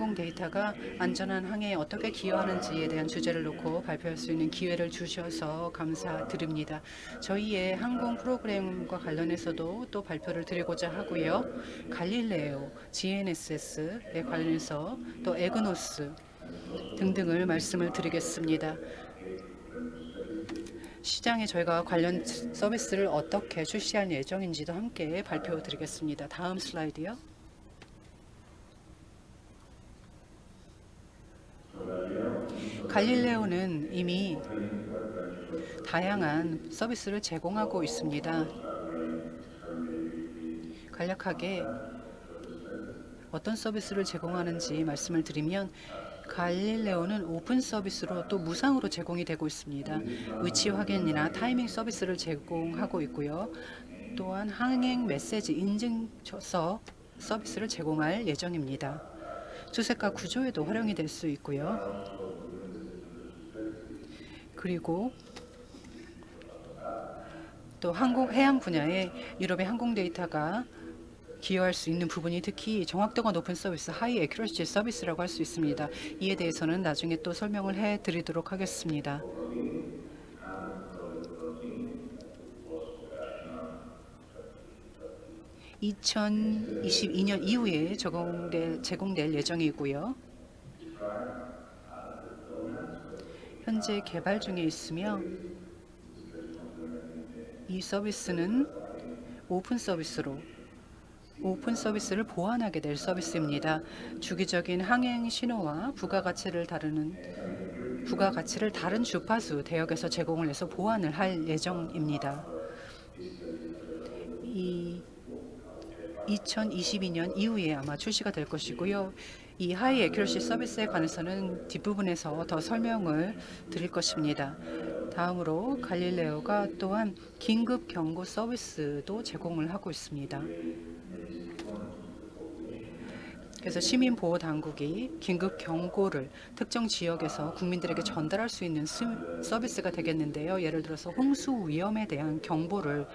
항공 데이터가 안전한 항해에 어떻게 기여하는지에 대한 주제를 놓고 발표할 수 있는 기회를 주셔서 감사드립니다. 저희의 항공 프로그램과 관련해서도 또 발표를 드리고자 하고요. 갈릴레오, GNSS에 관련해서 또 에그노스 등등을 말씀을 드리겠습니다. 시장에 저희가 관련 서비스를 어떻게 출시할 예정인지도 함께 발표 드리겠습니다. 다음 슬라이드요. 갈릴레오는 이미 다양한 서비스를 제공하고 있습니다. 간략하게 어떤 서비스를 제공하는지 말씀을 드리면 갈릴레오는 오픈 서비스로 또 무상으로 제공이 되고 있습니다. 위치 확인이나 타이밍 서비스를 제공하고 있고요. 또한 항행 메시지 인증서 서비스를 제공할 예정입니다. 주색과 구조에도 활용이 될 수 있고요. 그리고 또 항공 해양 분야에 유럽의 항공 데이터가 기여할 수 있는 부분이 특히 정확도가 높은 서비스, 하이 에큐러시 서비스라고 할 수 있습니다. 이에 대해서는 나중에 또 설명을 해 드리도록 하겠습니다. (2022년) 이후에 적용될 제공될 예정이고요. 현재 개발 중에 있으며 이 서비스는 오픈 서비스로 오픈 서비스를 보완하게 될 서비스입니다. 주기적인 항행 신호와 부가가치를 다루는 부가가치를 다른 주파수 대역에서 제공을 해서 보완을 할 예정입니다. 이 2022년 이후에 아마 출시가 될 것이고요. 이 하이 에큐러시 서비스에 관해서는 뒷부분에서 더 설명을 드릴 것입니다. 다음으로 갈릴레오가 또한 긴급 경고 서비스도 제공을 하고 있습니다. 그래서 시민 보호 당국이 긴급 경고를 특정 지역에서 국민들에게 전달할 수 있는 서비스가 되겠는데요. 예를 들어서 홍수 위험에 대한 경보를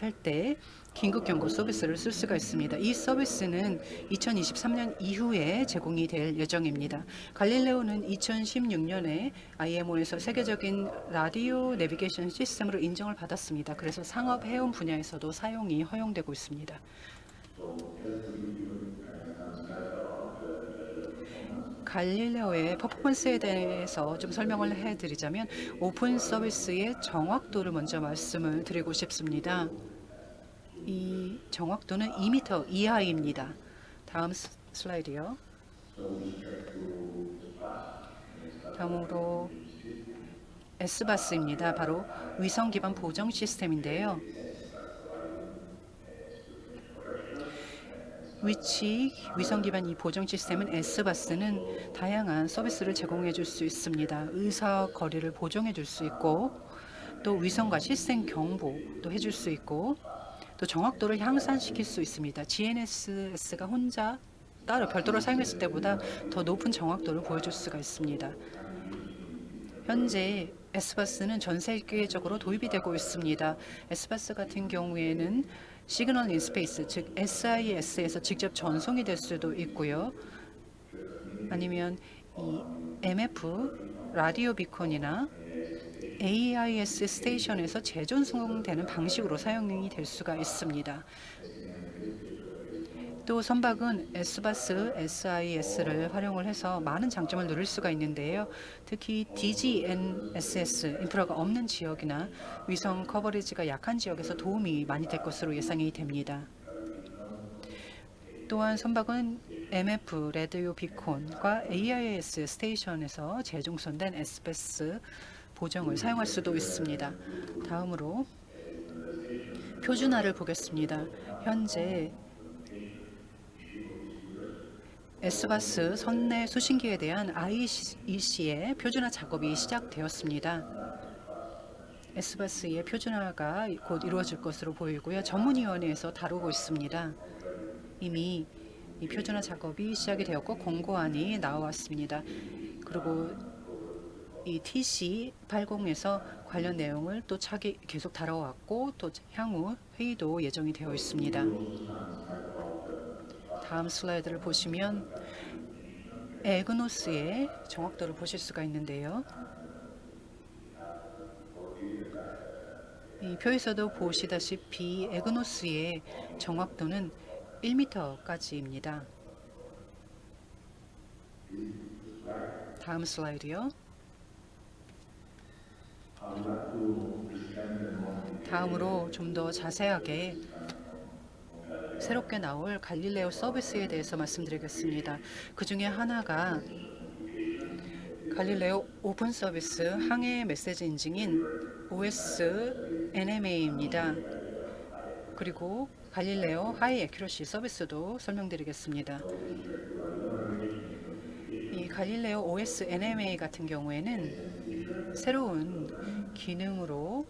할 때 긴급 경고 서비스를 쓸 수가 있습니다. 이 서비스는 2023년 이후에 제공이 될 예정입니다. 갈릴레오는 2016년에 IMO에서 세계적인 라디오 내비게이션 시스템으로 인정을 받았습니다. 그래서 상업 해운 분야에서도 사용이 허용되고 있습니다. 갈릴레오의 퍼포먼스에 대해서 좀 설명을 해드리자면 오픈 서비스의 정확도를 먼저 말씀을 드리고 싶습니다. 이 정확도는 2m 이하입니다. 다음 슬라이드요. 다음으로 S바스입니다. 바로 위성 기반 보정 시스템인데요. 위치 위성 기반 이 보정 시스템은 S바스는 다양한 서비스를 제공해 줄 수 있습니다. 의사 거리를 보정해 줄 수 있고 또 위성과 시스템 경보도 해줄 수 있고 또 정확도를 향상시킬 수 있습니다. GNSS가 혼자 따로 별도로 사용했을 때보다 더 높은 정확도를 보여줄 수가 있습니다. 현재 S바스는 전 세계적으로 도입이 되고 있습니다. S바스 같은 경우에는 시그널 인 스페이스 즉 SIS에서 직접 전송이 될 수도 있고요. 아니면 이 MF 라디오 비콘이나 AIS 스테이션에서 재전송되는 방식으로 사용이 될 수가 있습니다. 또 선박은 S바스, SIS를 활용을 해서 많은 장점을 누릴 수가 있는데요. 특히 DGNSS 인프라가 없는 지역이나 위성 커버리지가 약한 지역에서 도움이 많이 될 것으로 예상이 됩니다. 또한 선박은 MF 레디오 비콘과 AIS 스테이션에서 재종선된 S바스 보정을 사용할 수도 있습니다. 다음으로 표준화를 보겠습니다. 현재 S바스 선내 수신기에 대한 IEC의 표준화 작업이 시작되었습니다. S바스의 표준화가 곧 이루어질 것으로 보이고요. 전문위원회에서 다루고 있습니다. 이미 이 표준화 작업이 시작이 되었고 공고안이 나왔습니다. 그리고 이 TC 80에서 관련 내용을 또 차기 계속 다뤄왔고 또 향후 회의도 예정이 되어 있습니다. 다음 슬라이드를 보시면 에그노스의 정확도를 보실 수가 있는데요. 이 표에서도 보시다시피 에그노스의 정확도는 1m까지입니다. 다음 슬라이드요. 다음으로 좀 더 자세하게 새롭게 나올 갈릴레오 서비스에 대해서 말씀드리겠습니다. 그 중에 하나가 갈릴레오 오픈 서비스 항해 메시지 인증인 OS NMA입니다. 그리고 갈릴레오 하이 에큐러시 서비스도 설명드리겠습니다. 이 갈릴레오 OS NMA 같은 경우에는 새로운 기능으로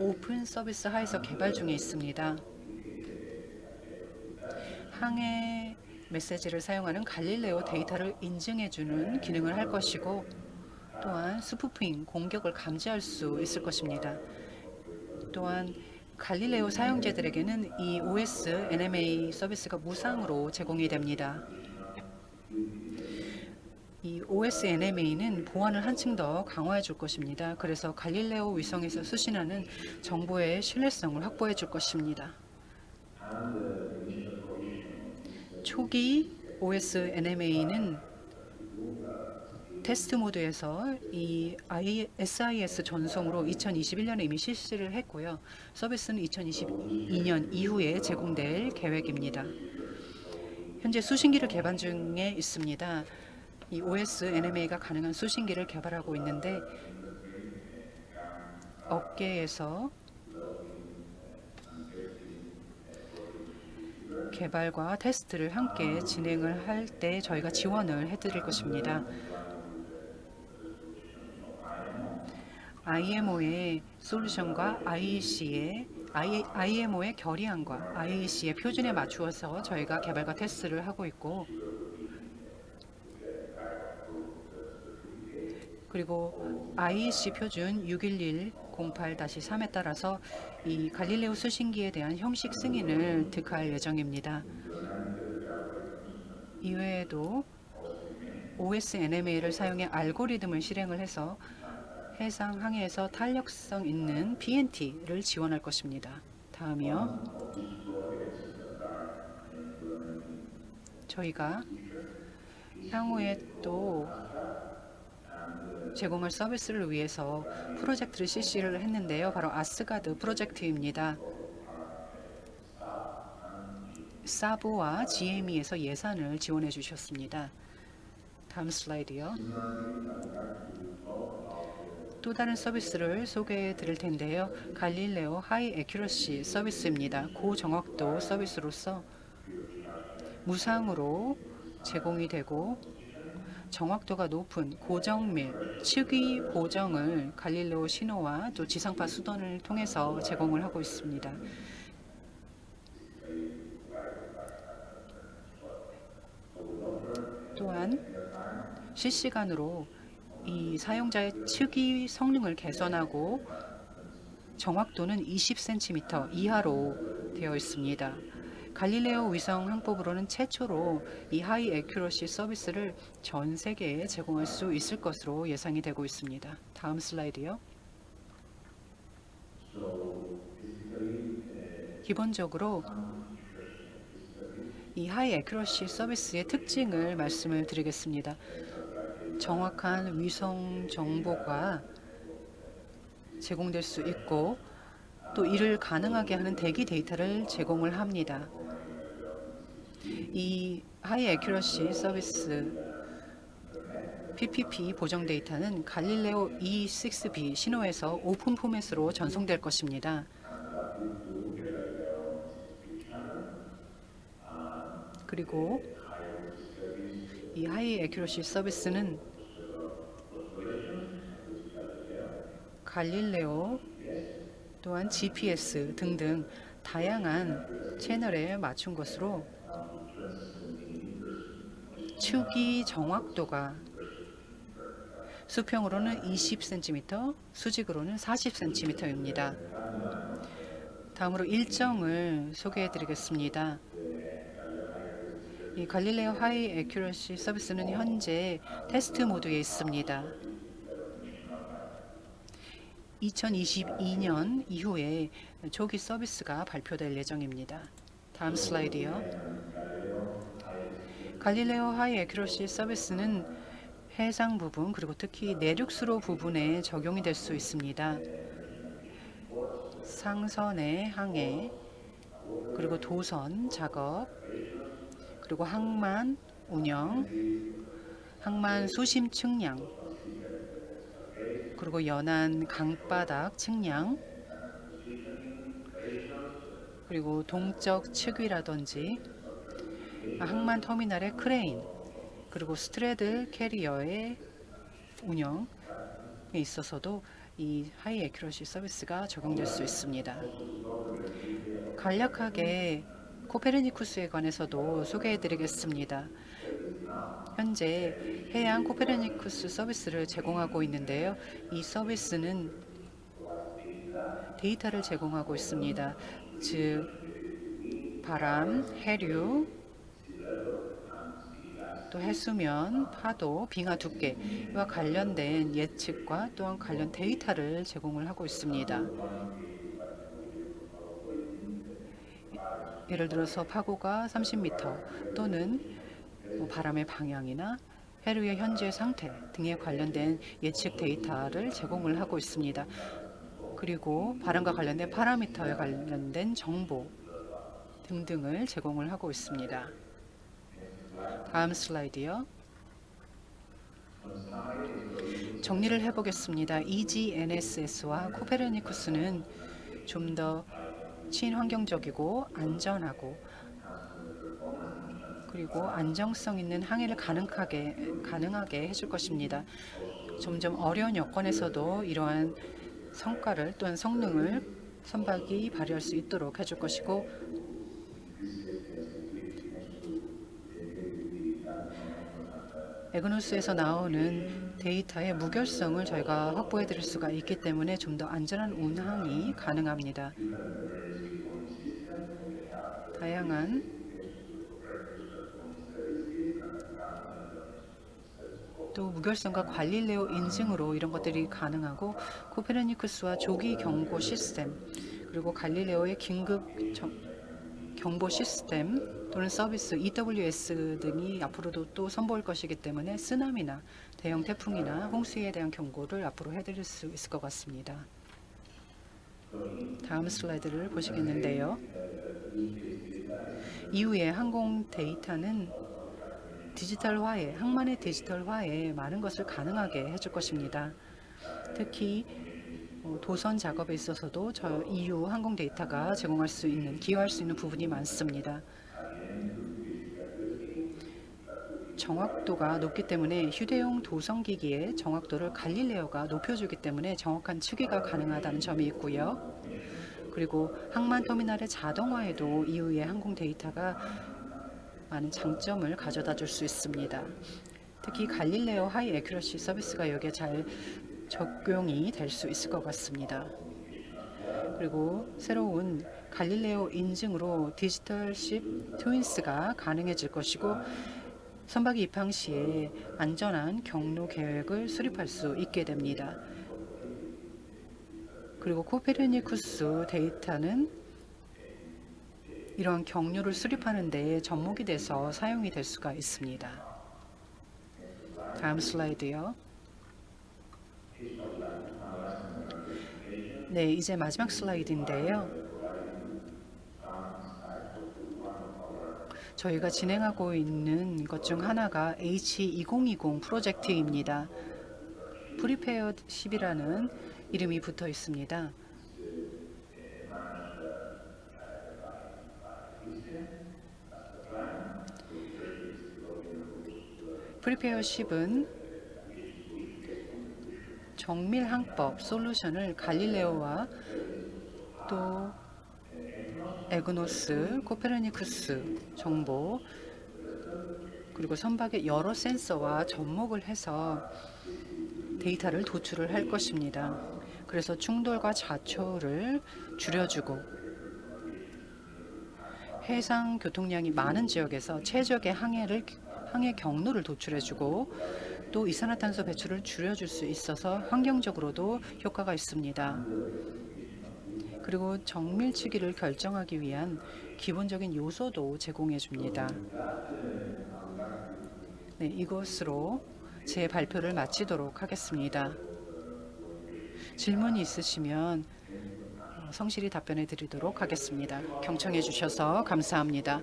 오픈 서비스 하에서 개발 중에 있습니다. 항해 메시지를 사용하는 갈릴레오 데이터를 인증해주는 기능을 할 것이고 또한 스푸핑 공격을 감지할 수 있을 것입니다. 또한 갈릴레오 사용자들에게는 이 OS NMA 서비스가 무상으로 제공이 됩니다. 이 OS NMA는 보안을 한층 더 강화해 줄 것입니다. 그래서 갈릴레오 위성에서 수신하는 정보의 신뢰성을 확보해 줄 것입니다. 초기 OS NMA는 테스트 모드에서 이 SIS 전송으로 2021년에 이미 실시를 했고요. 서비스는 2022년 이후에 제공될 계획입니다. 현재 수신기를 개발 중에 있습니다. 이 OS NMA가 가능한 수신기를 개발하고 있는데 업계에서 개발과 테스트를 함께 진행을 할 때 저희가 지원을 해드릴 것입니다. IMO의 솔루션과 IEC의 IMO의 결의안과 IEC의 표준에 맞추어서 저희가 개발과 테스트를 하고 있고 그리고 IEC 표준 61108-3에 따라서 이 갈릴레오 수신기에 대한 형식 승인을 득할 예정입니다. 이외에도 OS NMA를 사용해 알고리즘을 실행을 해서 해상 항해에서 탄력성 있는 PNT를 지원할 것입니다. 다음이요. 저희가 향후에 또 제공할 서비스를 위해서 프로젝트를 실시를 했는데요. 바로 아스가드 프로젝트입니다. 사보와 GME에서 예산을 지원해 주셨습니다. 다음 슬라이드요. 또 다른 서비스를 소개해 드릴 텐데요. 갈릴레오 하이 에큐러시 서비스입니다. 고정확도 서비스로서 무상으로 제공이 되고 정확도가 높은 고정밀, 측위 보정을 갈릴레오 신호와 또 지상파 수단을 통해서 제공을 하고 있습니다. 또한 실시간으로 이 사용자의 측위 성능을 개선하고 정확도는 20cm 이하로 되어 있습니다. 갈릴레오 위성 항법으로는 최초로 이 하이 에큐러시 서비스를 전 세계에 제공할 수 있을 것으로 예상이 되고 있습니다. 다음 슬라이드요. 기본적으로 이 하이 에큐러시 서비스의 특징을 말씀을 드리겠습니다. 정확한 위성 정보가 제공될 수 있고 또 이를 가능하게 하는 대기 데이터를 제공을 합니다. 이 하이 에큐러시 서비스 PPP 보정 데이터는 갈릴레오 E6B 신호에서 오픈 포맷으로 전송될 것입니다. 그리고 이 하이 에큐러시 서비스는 갈릴레오 또한 GPS 등등 다양한 채널에 맞춘 것으로 축이 정확도가 수평으로는 20cm, 수직으로는 40cm입니다. 다음으로 일정을 소개해 드리겠습니다. 이 갈릴레오 하이 에큐러시 서비스는 현재 테스트 모드에 있습니다. 2022년 이후에 초기 서비스가 발표될 예정입니다. 다음 슬라이드요. 갈릴레오 하이 에큐러시 서비스는 해상 부분 그리고 특히 내륙 수로 부분에 적용이 될 수 있습니다. 상선의 항해 그리고 도선 작업 그리고 항만 운영 항만 수심 측량 그리고 연안 강바닥 측량 그리고 동적 측위라든지 항만 터미널의 크레인 그리고 스트레들 캐리어의 운영에 있어서도 이 하이 에큐러시 서비스가 적용될 수 있습니다. 간략하게 코페르니쿠스에 관해서도 소개해 드리겠습니다. 현재 해양 코페르니쿠스 서비스를 제공하고 있는데요. 이 서비스는 데이터를 제공하고 있습니다. 즉 바람, 해류, 또 해수면, 파도, 빙하 두께와 관련된 예측과 또한 관련 데이터를 제공을 하고 있습니다. 예를 들어서 파고가 30m 또는 뭐 바람의 방향이나 해류의 현재 상태 등에 관련된 예측 데이터를 제공을 하고 있습니다. 그리고 바람과 관련된 파라미터에 관련된 정보 등등을 제공을 하고 있습니다. 다음 슬라이드요. 정리를 해보겠습니다. EGNSS와 코페르니쿠스는 좀 더 친환경적이고 안전하고 그리고 안정성 있는 항해를 가능하게 가능하게 해줄 것입니다. 점점 어려운 여건에서도 이러한 성과를 또는 성능을 선박이 발휘할 수 있도록 해줄 것이고 에그노스에서 나오는 데이터의 무결성을 저희가 확보해 드릴 수가 있기 때문에 좀 더 안전한 운항이 가능합니다. 다양한 또 무결성과 관리레오 인증으로 이런 것들이 가능하고 코페르니쿠스와 조기 경고 시스템 그리고 갈릴레오의 긴급 정, 경보 시스템 또는 서비스 EWS 등이 앞으로도 또 선보일 것이기 때문에 쓰나미나 대형 태풍이나 홍수에 대한 경고를 앞으로 해드릴 수 있을 것 같습니다. 다음 슬라이드를 보시겠는데요. 이후에 항공 데이터는 디지털화에 항만의 디지털화에 많은 것을 가능하게 해줄 것입니다. 특히 어, 도선 작업에 있어서도 저 EU 항공 데이터가 제공할 수 있는 기여할 수 있는 부분이 많습니다. 정확도가 높기 때문에 휴대용 도성 기기의 정확도를 갈릴레오가 높여주기 때문에 정확한 측위가 가능하다는 점이 있고요. 그리고 항만 터미널의 자동화에도 EU의 항공 데이터가 많은 장점을 가져다 줄 수 있습니다. 특히 갈릴레오 하이 에큐러시 서비스가 여기에 잘 적용이 될 수 있을 것 같습니다. 그리고 새로운 갈릴레오 인증으로 디지털십 트윈스가 가능해질 것이고 선박이 입항 시에 안전한 경로 계획을 수립할 수 있게 됩니다. 그리고 코페르니쿠스 데이터는 이런 경로를 수립하는 데 접목이 돼서 사용이 될 수가 있습니다. 다음 슬라이드요. 네, 이제 마지막 슬라이드인데요. 저희가 진행하고 있는 것 중 하나가 H2020 프로젝트입니다. 프리페어십이라는 이름이 붙어 있습니다. 프리페어십은 정밀 항법 솔루션을 갈릴레오와 또 에그노스, 코페르니쿠스 정보 그리고 선박의 여러 센서와 접목을 해서 데이터를 도출을 할 것입니다. 그래서 충돌과 좌초를 줄여주고 해상 교통량이 많은 지역에서 최적의 항해를 항해 경로를 도출해주고 또 이산화탄소 배출을 줄여줄 수 있어서 환경적으로도 효과가 있습니다. 그리고 정밀치기를 결정하기 위한 기본적인 요소도 제공해 줍니다. 네, 이것으로 제 발표를 마치도록 하겠습니다. 질문이 있으시면 어, 성실히 답변해 드리도록 하겠습니다. 경청해 주셔서 감사합니다.